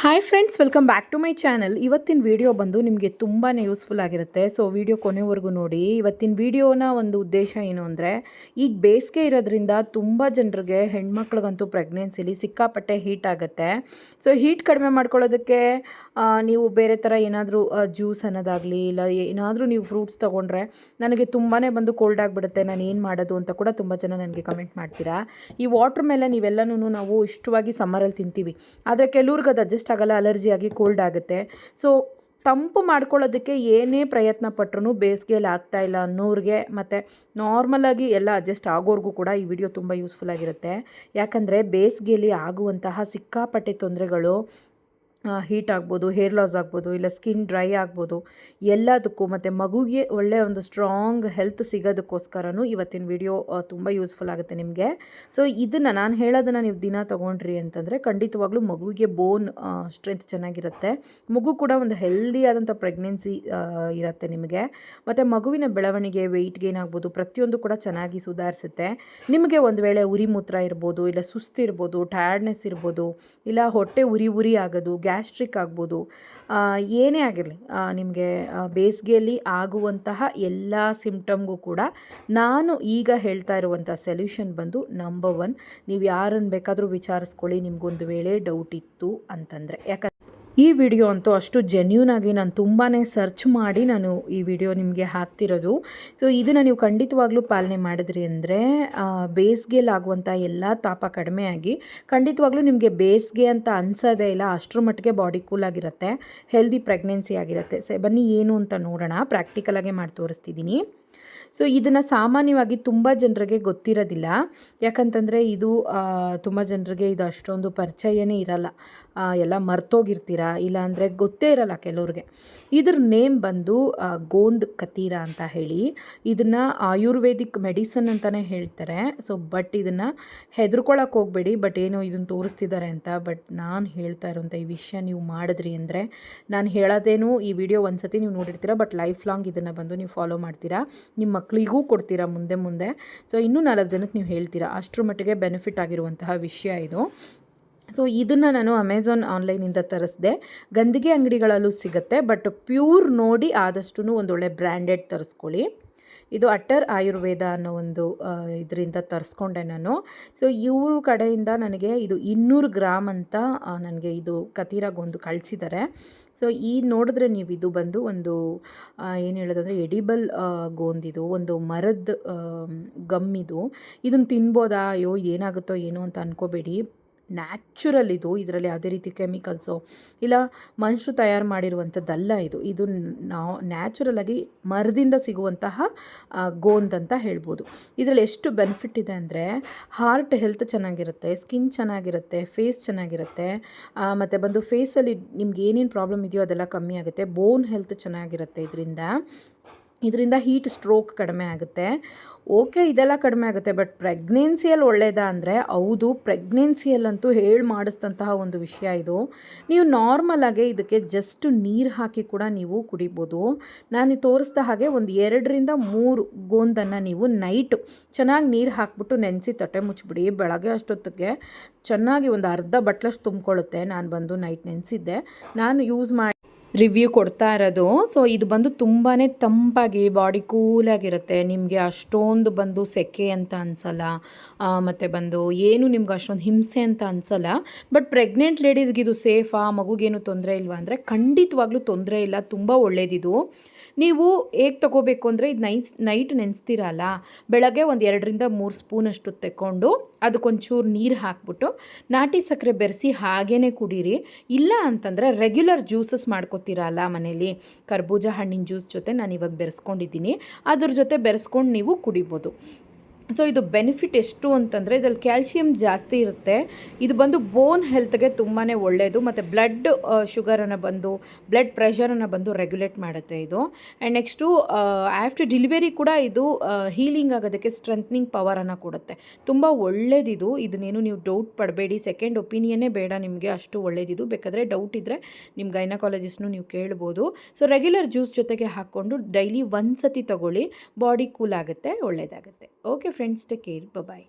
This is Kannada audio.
Hi friends welcome back to my channel ಇವತ್ತಿನ ವಿಡಿಯೋ ಬಂದು ನಿಮಗೆ ತುಂಬಾ ಯೂಸ್ಫುಲ್ ಆಗಿರುತ್ತೆ. ಸೊ ವಿಡಿಯೋ ಕೊನೆವರೆಗೂ ನೋಡಿ. ಇವತ್ತಿನ ವಿಡಿಯೋನ ಒಂದು ಉದ್ದೇಶ ಏನು ಅಂದರೆ, ಈಗ ಬೇಸಿಗೆ ಇರೋದ್ರಿಂದ ತುಂಬ ಜನರಿಗೆ ಹೆಣ್ಮಕ್ಳಿಗಂತೂ ಪ್ರೆಗ್ನೆನ್ಸಿಲಿ ಸಿಕ್ಕಾಪಟ್ಟೆ ಹೀಟ್ ಆಗುತ್ತೆ. ಸೊ ಹೀಟ್ ಕಡಿಮೆ ಮಾಡ್ಕೊಳ್ಳೋದಕ್ಕೆ ನೀವು ಬೇರೆ ಥರ ಏನಾದರೂ ಜ್ಯೂಸ್ ಅನ್ನೋದಾಗಲಿ, ಇಲ್ಲ ಏನಾದರೂ ನೀವು ಫ್ರೂಟ್ಸ್ ತೊಗೊಂಡ್ರೆ ನನಗೆ ತುಂಬಾ ಬಂದು ಕೋಲ್ಡ್ ಆಗಿಬಿಡುತ್ತೆ. ನಾನು ಏನು ಮಾಡೋದು ಅಂತ ಕೂಡ ತುಂಬ ಜನ ನನಗೆ ಕಮೆಂಟ್ ಮಾಡ್ತೀರಾ. ಈ ವಾಟ್ರ್ ಮೇಲೆ ನೀವೆಲ್ಲನೂ ನಾವು ಇಷ್ಟವಾಗಿ ಸಮ್ಮರಲ್ಲಿ ತಿಂತೀವಿ. ಆದರೆ ಕೆಲವ್ರಿಗೆ ಅದು ಆಗಲ್ಲ ಅಲರ್ಜಿ ಆಗಿ ಕೋಲ್ಡ್ ಆಗುತ್ತೆ. ಸೊ ತಂಪು ಮಾಡ್ಕೊಳ್ಳೋದಕ್ಕೆ ಏನೇ ಪ್ರಯತ್ನ ಪಟ್ರೂ ಬೇಸಿಗೆಯಲ್ಲಿ ಇಲ್ಲ ಅನ್ನೋರಿಗೆ, ಮತ್ತು ನಾರ್ಮಲಾಗಿ ಎಲ್ಲ ಅಡ್ಜಸ್ಟ್ ಆಗೋರ್ಗೂ ಕೂಡ ಈ ವಿಡಿಯೋ ತುಂಬ ಯೂಸ್ಫುಲ್ ಆಗಿರುತ್ತೆ. ಯಾಕಂದರೆ ಬೇಸಿಗೆಯಲ್ಲಿ ಆಗುವಂತಹ ಸಿಕ್ಕಾಪಟ್ಟೆ ತೊಂದರೆಗಳು ಹೀಟ್ ಆಗ್ಬೋದು ಹೇರ್ ಲಾಸ್ ಆಗ್ಬೋದು, ಇಲ್ಲ ಸ್ಕಿನ್ ಡ್ರೈ ಆಗ್ಬೋದು, ಎಲ್ಲದಕ್ಕೂ ಮತ್ತು ಮಗುಗೆ ಒಳ್ಳೆಯ ಒಂದು ಸ್ಟ್ರಾಂಗ್ ಹೆಲ್ತ್ ಸಿಗೋದಕ್ಕೋಸ್ಕರನೂ ಇವತ್ತಿನ ವಿಡಿಯೋ ತುಂಬ ಯೂಸ್ಫುಲ್ ಆಗುತ್ತೆ ನಿಮಗೆ. ಸೊ ಇದನ್ನು ನಾನು ಹೇಳೋದನ್ನು ನೀವು ದಿನ ತೊಗೊಂಡ್ರಿ ಅಂತಂದರೆ ಖಂಡಿತವಾಗ್ಲೂ ಮಗುವಿಗೆ ಬೋನ್ ಸ್ಟ್ರೆಂತ್ ಚೆನ್ನಾಗಿರುತ್ತೆ. ಮಗು ಕೂಡ ಒಂದು ಹೆಲ್ದಿ ಆದಂಥ ಪ್ರೆಗ್ನೆನ್ಸಿ ಇರುತ್ತೆ ನಿಮಗೆ. ಮತ್ತು ಮಗುವಿನ ಬೆಳವಣಿಗೆ ವೆಯ್ಟ್ ಗೇನ್ ಆಗ್ಬೋದು, ಪ್ರತಿಯೊಂದು ಕೂಡ ಚೆನ್ನಾಗಿ ಸುಧಾರಿಸುತ್ತೆ. ನಿಮಗೆ ಒಂದು ವೇಳೆ ಉರಿ ಮೂತ್ರ ಇರ್ಬೋದು, ಇಲ್ಲ ಸುಸ್ತಿರ್ಬೋದು ಟಯರ್ಡ್ನೆಸ್ ಇರ್ಬೋದು, ಇಲ್ಲ ಹೊಟ್ಟೆ ಉರಿ ಉರಿ ಆಗೋದು ಗ್ಯಾಸ್ಟ್ರಿಕ್ ಆಗ್ಬೋದು ಏನೇ ಆಗಿರಲಿ ನಿಮಗೆ ಬೇಸಿಗೆಯಲ್ಲಿ ಆಗುವಂತಹ ಎಲ್ಲ ಸಿಮ್ಟಮ್ಗೂ ಕೂಡ ನಾನು ಈಗ ಹೇಳ್ತಾ ಇರುವಂಥ ಸೊಲ್ಯೂಷನ್ ಬಂದು ನಂಬರ್ ಒನ್ ನೀವು ಯಾರನ್ನು ಬೇಕಾದರೂ ವಿಚಾರಿಸ್ಕೊಳ್ಳಿ, ನಿಮಗೊಂದು ವೇಳೆ ಡೌಟ್ ಇತ್ತು ಅಂತಂದರೆ. ಯಾಕಂದರೆ ಈ ವಿಡಿಯೋ ಅಂತೂ ಅಷ್ಟು ಜೆನ್ಯೂನ್ ಆಗಿ ನಾನು ತುಂಬಾ ಸರ್ಚ್ ಮಾಡಿ ನಾನು ಈ ವಿಡಿಯೋ ನಿಮಗೆ ಹಾಕ್ತಿರೋದು. ಸೊ ಇದನ್ನು ನೀವು ಖಂಡಿತವಾಗ್ಲೂ ಪಾಲನೆ ಮಾಡಿದ್ರಿ ಅಂದರೆ ಬೇಸಿಗೆಯಲ್ಲಿ ಆಗುವಂಥ ಎಲ್ಲ ತಾಪ ಕಡಿಮೆ ಆಗಿ ಖಂಡಿತವಾಗ್ಲೂ ನಿಮಗೆ ಬೇಸಿಗೆ ಅಂತ ಅನ್ಸೋದೇ ಇಲ್ಲ, ಅಷ್ಟರ ಮಟ್ಟಿಗೆ ಬಾಡಿ ಕೂಲ್ ಆಗಿರುತ್ತೆ ಹೆಲ್ದಿ ಪ್ರೆಗ್ನೆನ್ಸಿ ಆಗಿರುತ್ತೆ. ಸೊ, ಬನ್ನಿ ಏನು ಅಂತ ನೋಡೋಣ ಪ್ರಾಕ್ಟಿಕಲಾಗೆ ಮಾಡಿ ತೋರಿಸ್ತಿದ್ದೀನಿ ಸೊ ಇದನ್ನು ಸಾಮಾನ್ಯವಾಗಿ ತುಂಬ ಜನರಿಗೆ ಗೊತ್ತಿರೋದಿಲ್ಲ. ಯಾಕಂತಂದರೆ ಇದು ತುಂಬ ಜನರಿಗೆ ಇದು ಅಷ್ಟೊಂದು ಪರಿಚಯನೇ ಇರಲ್ಲ. ಎಲ್ಲ ಮರ್ತೋಗಿರ್ತೀರ? ಇಲ್ಲಾಂದರೆ ಗೊತ್ತೇ ಇರಲ್ಲ ಕೆಲವ್ರಿಗೆ. ಇದ್ರ ನೇಮ್ ಬಂದು ಗೋಂದ್ ಕತೀರ ಅಂತ ಹೇಳಿ ಇದನ್ನು ಆಯುರ್ವೇದಿಕ್ ಮೆಡಿಸನ್ ಅಂತಲೇ ಹೇಳ್ತಾರೆ. ಸೊ ಬಟ್ ಇದನ್ನು ಹೆದರ್ಕೊಳಕ್ಕೆ ಹೋಗಬೇಡಿ ಬಟ್ ಏನೋ ಇದನ್ನು ತೋರಿಸ್ತಿದ್ದಾರೆ ಅಂತ. ಬಟ್ ನಾನು ಹೇಳ್ತಾ ಇರೋಂಥ ಈ ವಿಷಯ ನೀವು ಮಾಡಿದ್ರಿ ಅಂದರೆ, ನಾನು ಹೇಳೋದೇನು ಈ ವಿಡಿಯೋ ಒಂದು ಸತಿ ನೀವು ನೋಡಿರ್ತೀರ ಬಟ್ ಲೈಫ್ ಲಾಂಗ್ ಇದನ್ನು ಬಂದು ನೀವು ಫಾಲೋ ಮಾಡ್ತೀರಾ. ನಿಮ್ಮ ಮಕ್ಕಳಿಗೂ ಕೊಡ್ತೀರಾ ಮುಂದೆ ಮುಂದೆ. ಸೊ ಇನ್ನೂ ನಾಲ್ಕು ಜನಕ್ಕೆ ನೀವು ಹೇಳ್ತೀರಾ. ಅಷ್ಟರ ಮಟ್ಟಿಗೆ ಬೆನಿಫಿಟ್ ಆಗಿರುವಂತಹ ವಿಷಯ ಇದು. ಸೊ ಇದನ್ನು ನಾನು ಅಮೆಝಾನ್ ಆನ್ಲೈನಿಂದ ತರಿಸಿದೆ. ಗಂದಿಗೆ ಅಂಗಡಿಗಳಲ್ಲೂ ಸಿಗುತ್ತೆ ಬಟ್ ಪ್ಯೂರ್ ನೋಡಿ ಆದಷ್ಟು ಒಂದೊಳ್ಳೆ ಬ್ರ್ಯಾಂಡೆಡ್ ತರಿಸ್ಕೊಳ್ಳಿ. ಇದು ಅಟ್ಟರ್ ಆಯುರ್ವೇದ ಅನ್ನೋ ಒಂದು ಇದರಿಂದ ತರಿಸ್ಕೊಂಡೆ ನಾನು. ಸೊ ಇವ್ರ ಕಡೆಯಿಂದ ನನಗೆ ಇದು ಇನ್ನೂರು ಗ್ರಾಮ್ ಅಂತ ನನಗೆ ಇದು ಕತೀರಾಗೊಂದು ಕಳಿಸಿದ್ದಾರೆ ಸೊ ಈ ನೋಡಿದ್ರೆ ನೀವು ಇದು ಬಂದು ಒಂದು ಏನು ಹೇಳೋದಂದರೆ ಎಡಿಬಲ್ ಗೋಂದಿದು ಒಂದು ಮರದ ಗಮ್ ಇದು. ಇದನ್ನು ತಿನ್ಬೋದಾ, ಅಯ್ಯೋ ಏನಾಗುತ್ತೋ ಏನೋ ಅಂತ ಅನ್ಕೋಬೇಡಿ. ನ್ಯಾಚುರಲ್ ಇದು, ಇದರಲ್ಲಿ ಯಾವುದೇ ರೀತಿ ಕೆಮಿಕಲ್ಸು. ಇಲ್ಲ ಮನುಷ್ಯರು ತಯಾರು ಮಾಡಿರುವಂಥದ್ದಲ್ಲ ಇದು. ಇದು ನಾವು ನ್ಯಾಚುರಲ್ ಆಗಿ ಮರದಿಂದ ಸಿಗುವಂತಹ ಗೋಂದ್ ಅಂತ ಹೇಳ್ಬೋದು. ಇದರಲ್ಲಿ ಎಷ್ಟು ಬೆನಿಫಿಟ್ ಇದೆ ಅಂದರೆ, ಹಾರ್ಟ್ ಹೆಲ್ತ್ ಚೆನ್ನಾಗಿರುತ್ತೆ, ಸ್ಕಿನ್ ಚೆನ್ನಾಗಿರುತ್ತೆ, ಫೇಸ್ ಚೆನ್ನಾಗಿರುತ್ತೆ ಮತ್ತು ಬಂದು ಫೇಸಲ್ಲಿ ನಿಮ್ಗೆ ಏನೇನು ಪ್ರಾಬ್ಲಮ್ ಇದೆಯೋ ಅದೆಲ್ಲ ಕಮ್ಮಿ ಆಗುತ್ತೆ. ಬೋನ್ ಹೆಲ್ತ್ ಚೆನ್ನಾಗಿರುತ್ತೆ ಇದರಿಂದ. ಇದರಿಂದ ಹೀಟ್ ಸ್ಟ್ರೋಕ್ ಕಡಿಮೆ ಆಗುತ್ತೆ. ಓಕೆ ಇದೆಲ್ಲ ಕಡಿಮೆ ಆಗುತ್ತೆ ಬಟ್ ಪ್ರೆಗ್ನೆನ್ಸಿಯಲ್ಲಿ ಒಳ್ಳೆಯದಾ ಅಂದರೆ ಹೌದು ಪ್ರೆಗ್ನೆನ್ಸಿಯಲ್ಲಂತೂ ಹೇಳಿ ಮಾಡಿಸಿದಂತಹ ಒಂದು ವಿಷಯ ಇದು. ನೀವು ನಾರ್ಮಲಾಗೆ ಇದಕ್ಕೆ ಜಸ್ಟ್ ನೀರು ಹಾಕಿ ಕೂಡ ನೀವು ಕುಡಿಬೋದು. ನಾನು ತೋರಿಸ್ದ ಹಾಗೆ ಒಂದು ಎರಡರಿಂದ ಮೂರು ಗೋಂದನ್ನು ನೀವು ನೈಟು ಚೆನ್ನಾಗಿ ನೀರು ಹಾಕ್ಬಿಟ್ಟು ನೆನೆಸಿ ತಟ್ಟೆ ಮುಚ್ಚಿಬಿಡಿ ಬೆಳಗ್ಗೆ ಅಷ್ಟೊತ್ತಿಗೆ ಚೆನ್ನಾಗಿ ಒಂದು ಅರ್ಧ ಬಟ್ಲಷ್ಟು ತುಂಬಿಕೊಳ್ಳುತ್ತೆ. ನಾನು ಬಂದು ನೈಟ್ ನೆನೆಸಿದ್ದೆ. ನಾನು ಯೂಸ್ ಮಾಡಿ ರಿವ್ಯೂ ಕೊಡ್ತಾ ಇರೋದು. ಸೊ ಇದು ಬಂದು ತುಂಬಾ ತಂಪಾಗಿ ಬಾಡಿ ಕೂಲಾಗಿರುತ್ತೆ ನಿಮಗೆ ಅಷ್ಟೊಂದು ಬಂದು ಸೆಕೆ ಅಂತ ಅನ್ಸಲ್ಲ. ಮತ್ತು ಬಂದು ಏನು ನಿಮ್ಗೆ ಅಷ್ಟೊಂದು ಹಿಂಸೆ ಅಂತ ಅನ್ಸಲ್ಲ. ಬಟ್ ಪ್ರೆಗ್ನೆಂಟ್ ಲೇಡೀಸ್ಗೆ ಇದು ಸೇಫಾ ಮಗುಗೇನು ತೊಂದರೆ ಇಲ್ವಾ ಅಂದರೆ ಖಂಡಿತವಾಗ್ಲೂ ತೊಂದರೆ ಇಲ್ಲ. ತುಂಬ ಒಳ್ಳೇದಿದು. ನೀವು ಹೇಗೆ ತಗೋಬೇಕು ಅಂದರೆ ಇದು ನೈಸ್ ನೈಟ್ ನೆನೆಸ್ತೀರಲ್ಲ? ಬೆಳಗ್ಗೆ ಒಂದು ಎರಡರಿಂದ ಮೂರು ಸ್ಪೂನಷ್ಟು ತಗೊಂಡು ಅದಕ್ಕೊಂಚೂರು ನೀರು ಹಾಕ್ಬಿಟ್ಟು ನಾಟಿ ಸಕ್ಕರೆ ಬೆರೆಸಿ ಹಾಗೇ ಕುಡೀರಿ. ಇಲ್ಲ ಅಂತಂದರೆ ರೆಗ್ಯುಲರ್ ಜ್ಯೂಸಸ್ ಮಾಡ್ಕೊತೀರಲ್ಲ ಮನೇಲಿ? ಕರ್ಬೂಜ ಹಣ್ಣಿನ ಜ್ಯೂಸ್ ಜೊತೆ ನಾನು ಇವಾಗ ಬೆರೆಸ್ಕೊಂಡಿದ್ದೀನಿ. ಅದ್ರ ಜೊತೆ ಬೆರೆಸ್ಕೊಂಡು ನೀವು ಕುಡಿಬೋದು. ಸೊ ಇದು ಬೆನಿಫಿಟ್ ಎಷ್ಟು ಅಂತಂದರೆ ಇದರಲ್ಲಿ ಕ್ಯಾಲ್ಶಿಯಂ ಜಾಸ್ತಿ ಇರುತ್ತೆ. ಇದು ಬಂದು ಬೋನ್ ಹೆಲ್ತ್ಗೆ ತುಂಬಾ ಒಳ್ಳೆಯದು ಮತ್ತು ಬ್ಲಡ್ ಶುಗರನ್ನು ಬಂದು ಬ್ಲಡ್ ಪ್ರೆಷರನ್ನು ಬಂದು ರೆಗ್ಯುಲೇಟ್ ಮಾಡುತ್ತೆ ಇದು. ಆ್ಯಂಡ್ ನೆಕ್ಸ್ಟು ಆಫ್ಟರ್ ಡೆಲಿವರಿ ಕೂಡ ಇದು ಹೀಲಿಂಗ್ ಆಗೋದಕ್ಕೆ ಸ್ಟ್ರೆಂತ್ನಿಂಗ್ ಪವರನ್ನು ಕೊಡುತ್ತೆ. ತುಂಬ ಒಳ್ಳೇದಿದು ಇದನ್ನೇನು ನೀವು ಡೌಟ್ ಪಡಬೇಡಿ. ಸೆಕೆಂಡ್ ಒಪಿನಿಯನ್ನೇ ಬೇಡ ನಿಮಗೆ ಅಷ್ಟು ಒಳ್ಳೇದಿದು ಬೇಕಾದರೆ ಡೌಟ್ ಇದ್ದರೆ ನಿಮ್ಮ ಗೈನಕಾಲಜಿಸ್ಟ್ನು ನೀವು ಕೇಳ್ಬೋದು. ಸೊ ರೆಗ್ಯುಲರ್ ಜ್ಯೂಸ್ ಜೊತೆಗೆ ಹಾಕ್ಕೊಂಡು ಡೈಲಿ ಒಂದು ಸತಿ ತಗೊಳ್ಳಿ. ಬಾಡಿ ಕೂಲ್ ಆಗುತ್ತೆ ಒಳ್ಳೆಯದಾಗುತ್ತೆ okay friends take care bye